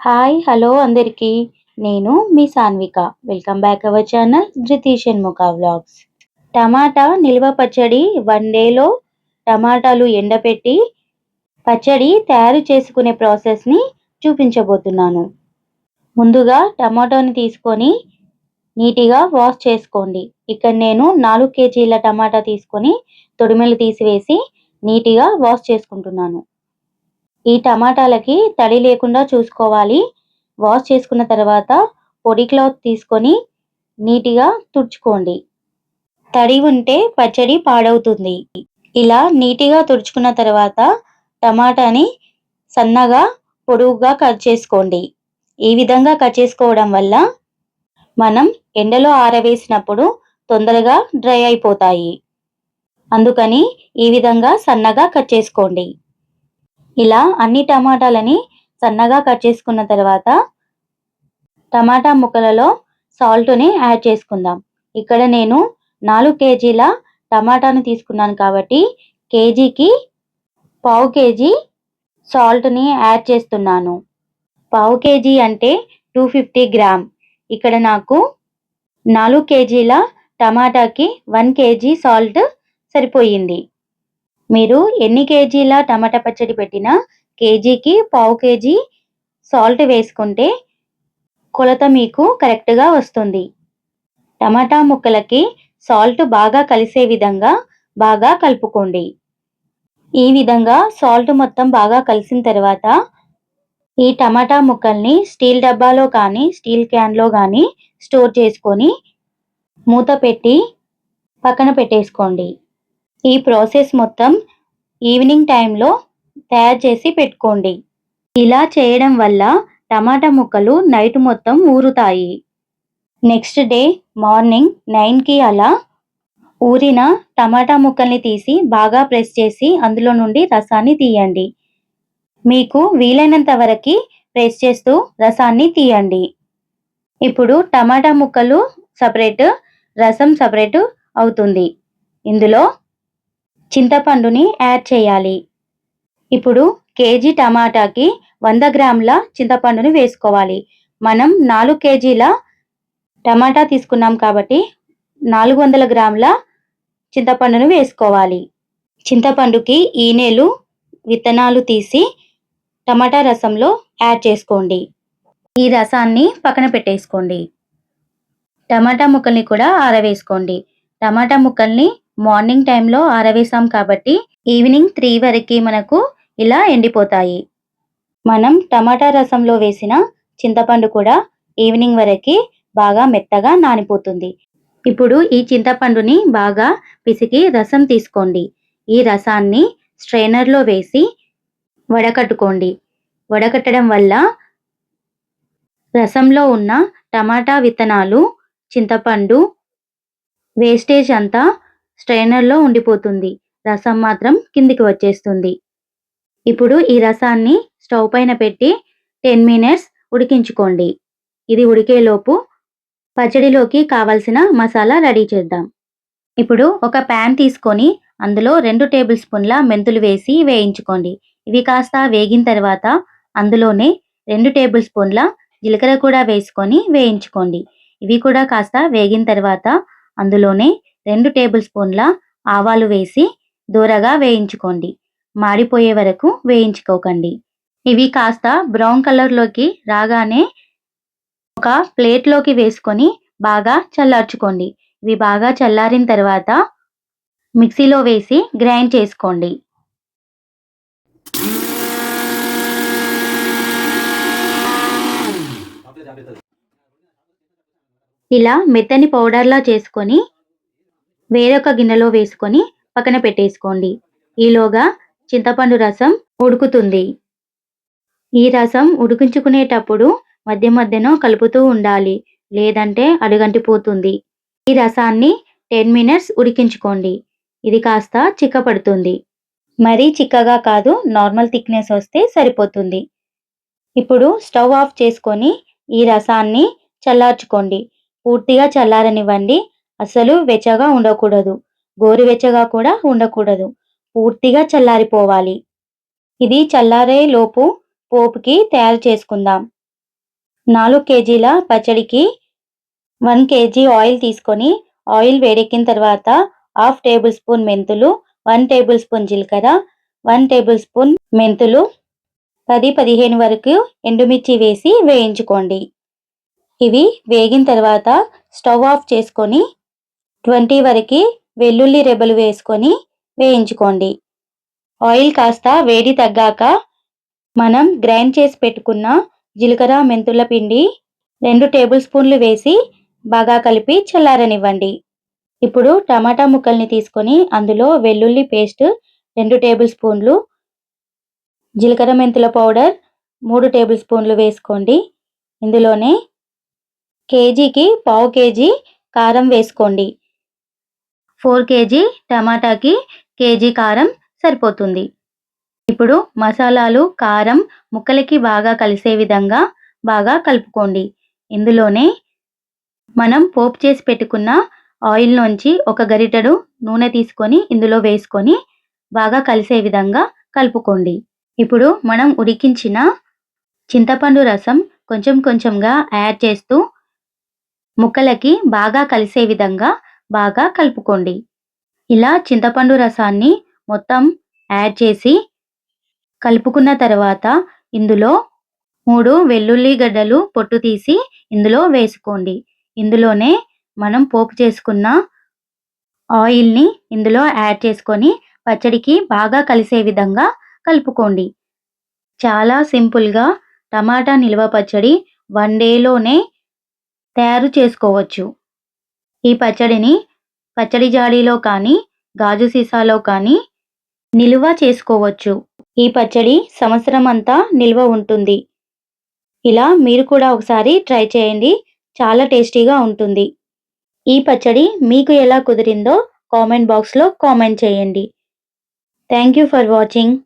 Hi hello అందరికీ. నేను మీ Sanvika. Welcome back our channel Dhruthi Shanmukha vlogs. టమాటా నిల్వ పచ్చడి వన్ డేలో టమాటాలు ఎండపెట్టి పచ్చడి తయారు చేసుకునే ప్రాసెస్ని చూపించబోతున్నాను. ముందుగా టమాటోని తీసుకొని నీట్గా వాష్ చేసుకోండి. ఇక్కడ నేను నాలుగు కేజీల టమాటా తీసుకొని తొడిమెలు తీసివేసి నీట్గా వాష్ చేసుకుంటున్నాను. ఈ టమాటాలకి తడి లేకుండా చూసుకోవాలి. వాష్ చేసుకున్న తర్వాత పొడి క్లాత్ తీసుకొని నీట్గా తుడుచుకోండి. తడి ఉంటే పచ్చడి పాడవుతుంది. ఇలా నీట్గా తుడుచుకున్న తర్వాత టమాటాని సన్నగా పొడువుగా కట్ చేసుకోండి. ఈ విధంగా కట్ చేసుకోవడం వల్ల మనం ఎండలో ఆరవేసినప్పుడు తొందరగా డ్రై అయిపోతాయి. అందుకని ఈ విధంగా సన్నగా కట్ చేసుకోండి. ఇలా అన్ని టమాటాలని సన్నగా కట్ చేసుకున్న తర్వాత టమాటా ముక్కలలో సాల్ట్ని యాడ్ చేసుకుందాం. ఇక్కడ నేను నాలుగు కేజీల టమాటాను తీసుకున్నాను కాబట్టి కేజీకి పావు కేజీ సాల్ట్ని యాడ్ చేస్తున్నాను. పావు కేజీ అంటే టూ ఫిఫ్టీ గ్రామ్. ఇక్కడ నాకు నాలుగు కేజీల టమాటాకి వన్ కేజీ సాల్ట్ సరిపోయింది. మీరు ఎన్ని కేజీల టమాటా పచ్చడి పెట్టినా కేజీకి పావు కేజీ సాల్ట్ వేసుకుంటే కొలత మీకు కరెక్ట్గా వస్తుంది. టమాటా ముక్కలకి సాల్ట్ బాగా కలిసే విధంగా బాగా కలుపుకోండి. ఈ విధంగా సాల్ట్ మొత్తం బాగా కలిసిన తర్వాత ఈ టమాటా ముక్కల్ని స్టీల్ డబ్బాలో కానీ స్టీల్ క్యాన్లో కానీ స్టోర్ చేసుకొని మూత పెట్టి పక్కన పెట్టేసుకోండి. ఈ ప్రాసెస్ మొత్తం ఈవినింగ్ టైంలో తయారు చేసి పెట్టుకోండి. ఇలా చేయడం వల్ల టమాటా ముక్కలు నైట్ మొత్తం ఊరుతాయి. నెక్స్ట్ డే మార్నింగ్ నైన్కి అలా ఊరిన టమాటా ముక్కల్ని తీసి బాగా ప్రెస్ చేసి అందులో నుండి రసాన్ని తీయండి. మీకు వీలైనంత వరకు ప్రెస్ చేస్తూ రసాన్ని తీయండి. ఇప్పుడు టమాటా ముక్కలు సపరేట్ రసం సపరేట్ అవుతుంది. ఇందులో చింతపండుని యాడ్ చేయాలి. ఇప్పుడు కేజీ టమాటాకి వంద గ్రాముల చింతపండుని వేసుకోవాలి. మనం నాలుగు కేజీల టమాటా తీసుకున్నాం కాబట్టి నాలుగు వందల గ్రాముల చింతపండును వేసుకోవాలి. చింతపండుకి ఈనెలు విత్తనాలు తీసి టమాటా రసంలో యాడ్ చేసుకోండి. ఈ రసాన్ని పక్కన పెట్టేసుకోండి. టమాటా ముక్కల్ని కూడా ఆరవేసుకోండి. టమాటా ముక్కల్ని మార్నింగ్ టైంలో ఆరవేసాం కాబట్టి ఈవినింగ్ త్రీ వరకు మనకు ఇలా ఎండిపోతాయి. మనం టమాటా రసంలో వేసిన చింతపండు కూడా ఈవినింగ్ వరకు బాగా మెత్తగా నానిపోతుంది. ఇప్పుడు ఈ చింతపండుని బాగా పిసికి రసం తీసుకోండి. ఈ రసాన్ని స్ట్రైనర్లో వేసి వడకట్టుకోండి. వడకట్టడం వల్ల రసంలో ఉన్న టమాటా విత్తనాలు చింతపండు వేస్టేజ్ అంతా స్ట్రైనర్లో ఉండిపోతుంది. రసం మాత్రం కిందికి వచ్చేస్తుంది. ఇప్పుడు ఈ రసాన్ని స్టవ్ పైన పెట్టి టెన్ మినిట్స్ ఉడికించుకోండి. ఇది ఉడికేలోపు పచ్చడిలోకి కావలసిన మసాలా రెడీ చేద్దాం. ఇప్పుడు ఒక ప్యాన్ తీసుకొని అందులో రెండు టేబుల్ స్పూన్ల మెంతులు వేసి వేయించుకోండి. ఇవి కాస్త వేగిన తర్వాత అందులోనే రెండు టేబుల్ స్పూన్ల జీలకర్ర కూడా వేసుకొని వేయించుకోండి. ఇవి కూడా కాస్త వేగిన తర్వాత అందులోనే రెండు టేబుల్ స్పూన్ల ఆవాలు వేసి దూరగా వేయించుకోండి. మాడిపోయే వరకు వేయించుకోకండి. ఇవి కాస్త బ్రౌన్ కలర్లోకి రాగానే ఒక ప్లేట్లోకి వేసుకొని బాగా చల్లార్చుకోండి. ఇవి బాగా చల్లారిన తర్వాత మిక్సీలో వేసి గ్రైండ్ చేసుకోండి. ఇలా మెత్తని పౌడర్లా చేసుకొని వేరొక గిన్నెలో వేసుకొని పక్కన పెట్టేసుకోండి. ఈలోగా చింతపండు రసం ఉడుకుతుంది. ఈ రసం ఉడికించుకునేటప్పుడు మధ్య మధ్యన కలుపుతూ ఉండాలి లేదంటే అడుగంటిపోతుంది. ఈ రసాన్ని టెన్ మినిట్స్ ఉడికించుకోండి. ఇది కాస్త చిక్కపడుతుంది. మరీ చిక్కగా కాదు నార్మల్ థిక్నెస్ వస్తే సరిపోతుంది. ఇప్పుడు స్టవ్ ఆఫ్ చేసుకొని ఈ రసాన్ని చల్లార్చుకోండి. పూర్తిగా చల్లారనివ్వండి. అసలు వెచ్చగా ఉండకూడదు. గోరువెచ్చగా కూడా ఉండకూడదు. పూర్తిగా చల్లారిపోవాలి. ఇది చల్లారే లోపు పోపుకి తయారు చేసుకుందాం. నాలుగు కేజీల పచ్చడికి వన్ కేజీ ఆయిల్ తీసుకొని ఆయిల్ వేడెక్కిన తర్వాత హాఫ్ టేబుల్ స్పూన్ మెంతులు వన్ టేబుల్ స్పూన్ జీలకర్ర వన్ టేబుల్ స్పూన్ మెంతులు పది పదిహేను వరకు ఎండుమిర్చి వేసి వేయించుకోండి. ఇవి వేగిన తర్వాత స్టవ్ ఆఫ్ చేసుకొని ట్వంటీ వరకు వెల్లుల్లి రెబ్బలు వేసుకొని వేయించుకోండి. ఆయిల్ కాస్త వేడి తగ్గాక మనం గ్రైండ్ చేసి పెట్టుకున్న జీలకర్ర మెంతుల పిండి రెండు టేబుల్ స్పూన్లు వేసి బాగా కలిపి చల్లారనివ్వండి. ఇప్పుడు టమాటా ముక్కల్ని తీసుకొని అందులో వెల్లుల్లి పేస్ట్ రెండు టేబుల్ స్పూన్లు జీలకర్ర మెంతుల పౌడర్ మూడు టేబుల్ స్పూన్లు వేసుకోండి. ఇందులోనే కేజీకి పావు కేజీ కారం వేసుకోండి. ఫోర్ కేజీ టమాటాకి కేజీ కారం సరిపోతుంది. ఇప్పుడు మసాలాలు కారం ముక్కలకి బాగా కలిసే విధంగా బాగా కలుపుకోండి. ఇందులోనే మనం పోపు చేసి పెట్టుకున్న ఆయిల్ నుంచి ఒక గరిటెడు నూనె తీసుకొని ఇందులో వేసుకొని బాగా కలిసే విధంగా కలుపుకోండి. ఇప్పుడు మనం ఉడికించిన చింతపండు రసం కొంచెం కొంచెంగా యాడ్ చేస్తూ ముక్కలకి బాగా కలిసే విధంగా బాగా కలుపుకోండి. ఇలా చింతపండు రసాన్ని మొత్తం యాడ్ చేసి కలుపుకున్న తర్వాత ఇందులో మూడు వెల్లుల్లి గడ్డలు పొట్టు తీసి ఇందులో వేసుకోండి. ఇందులోనే మనం పోపు చేసుకున్న ఆయిల్ని ఇందులో యాడ్ చేసుకొని పచ్చడికి బాగా కలిసే విధంగా కలుపుకోండి. చాలా సింపుల్గా టమాటా నిల్వ పచ్చడి వన్ డేలోనే తయారు చేసుకోవచ్చు. ఈ పచ్చడిని పచ్చడి జాడీలో కానీ గాజు సీసాలో కానీ నిల్వ చేసుకోవచ్చు. ఈ పచ్చడి సంవత్సరం అంతా నిల్వ ఉంటుంది. ఇలా మీరు కూడా ఒకసారి ట్రై చేయండి. చాలా టేస్టీగా ఉంటుంది. ఈ పచ్చడి మీకు ఎలా కుదిరిందో కామెంట్ బాక్స్లో కామెంట్ చేయండి. Thank you for watching.